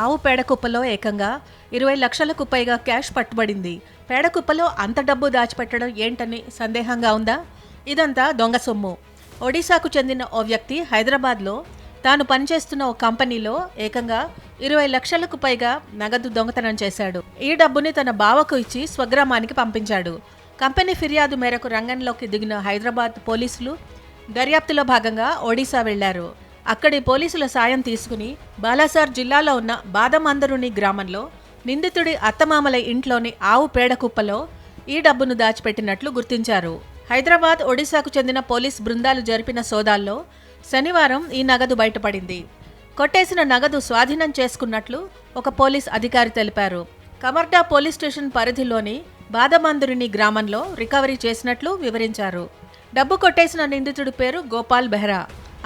ఆవు పేడ కుప్పలో ఏకంగా ఇరవై లక్షలకు పైగా క్యాష్ పట్టుబడింది. పేడ కుప్పలో అంత డబ్బు దాచిపెట్టడం ఏంటని సందేహంగా ఉందా? ఇదంతా దొంగ సొమ్ము. ఒడిశాకు చెందిన ఓ వ్యక్తి హైదరాబాద్లో తాను పనిచేస్తున్న ఓ కంపెనీలో ఏకంగా ఇరవై లక్షలకు పైగా నగదు దొంగతనం చేశాడు. ఈ డబ్బుని తన బావకు ఇచ్చి స్వగ్రామానికి పంపించాడు. కంపెనీ ఫిర్యాదు మేరకు రంగంలోకి దిగిన హైదరాబాద్ పోలీసులు దర్యాప్తులో భాగంగా ఒడిశా వెళ్ళారు. అక్కడి పోలీసుల సాయం తీసుకుని బాలాసార్ జిల్లాలో ఉన్న బాదమందరుని గ్రామంలో నిందితుడి అత్తమామల ఇంట్లోని ఆవు పేడ కుప్పలో ఈ డబ్బును దాచిపెట్టినట్లు గుర్తించారు. హైదరాబాద్ ఒడిశాకు చెందిన పోలీస్ బృందాలు జరిపిన సోదాల్లో శనివారం ఈ నగదు బయటపడింది. కొట్టేసిన నగదు స్వాధీనం చేసుకున్నట్లు ఒక పోలీస్ అధికారి తెలిపారు. కమర్డా పోలీస్ స్టేషన్ పరిధిలోని బాదమందురిని గ్రామంలో రికవరీ చేసినట్లు వివరించారు. డబ్బు కొట్టేసిన నిందితుడి పేరు గోపాల్ బెహ్రా.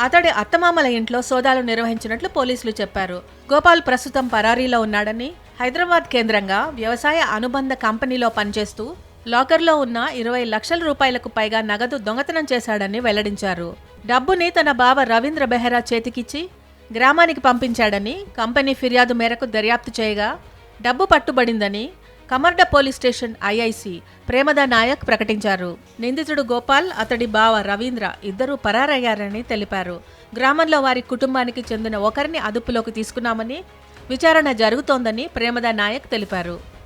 అతడి అత్తమామల ఇంట్లో సోదాలు నిర్వహించినట్లు పోలీసులు చెప్పారు. గోపాల్ ప్రస్తుతం పరారీలో ఉన్నాడని హైదరాబాద్ కేంద్రంగా వ్యవసాయ అనుబంధ కంపెనీలో పనిచేస్తూ లాకర్లో ఉన్న ఇరవై లక్షల రూపాయలకు పైగా నగదు దొంగతనం చేశాడని వెల్లడించారు. డబ్బుని తన బావ రవీంద్ర బెహ్రా చేతికిచ్చి గ్రామానికి పంపించాడని కంపెనీ ఫిర్యాదు మేరకు దర్యాప్తు చేయగా డబ్బు పట్టుబడిందని Kamarda police station IIC Premada Nayak ప్రకటించారు. నిందితుడు గోపాల్ అతడి బావ రవీంద్ర ఇద్దరూ పరారయ్యారని తెలిపారు. గ్రామంలో వారి కుటుంబానికి చెందిన ఒకరిని అదుపులోకి తీసుకున్నామని విచారణ జరుగుతోందని ప్రేమద నాయక్ తెలిపారు.